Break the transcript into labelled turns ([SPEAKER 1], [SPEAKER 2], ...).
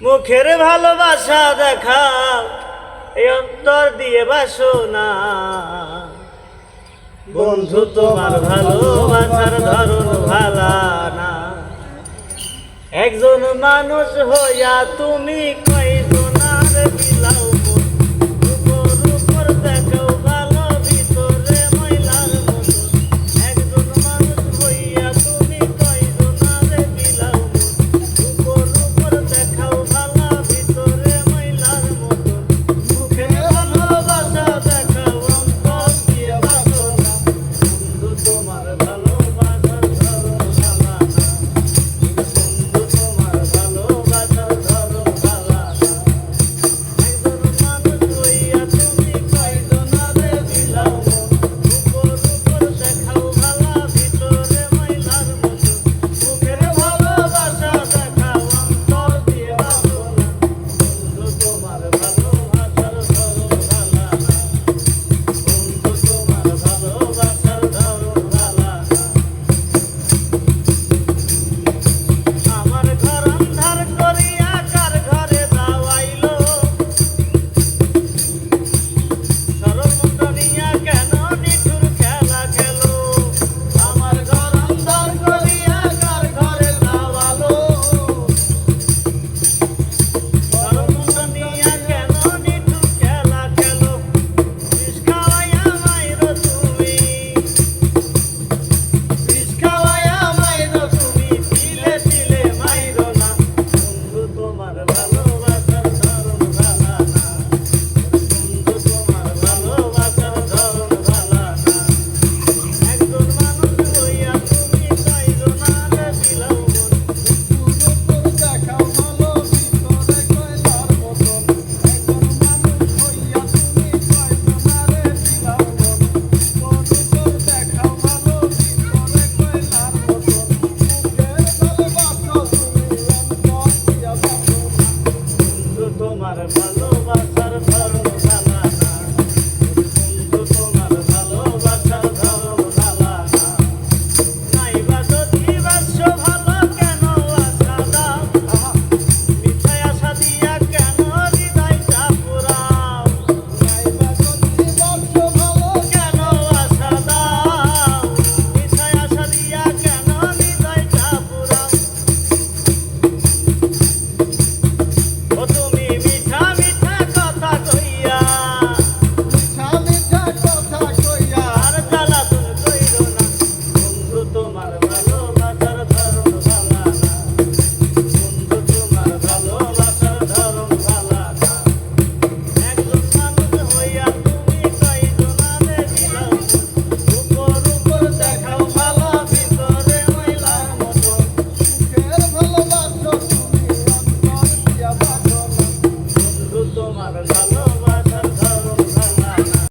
[SPEAKER 1] মুখের ভালোবাসা দেখাও, এই অন্তর দিয়ে বাসো না। বন্ধু, তোমার ভালোবাসার ধরন ভালা না। একজন মানুষ হইয়া তুমি কই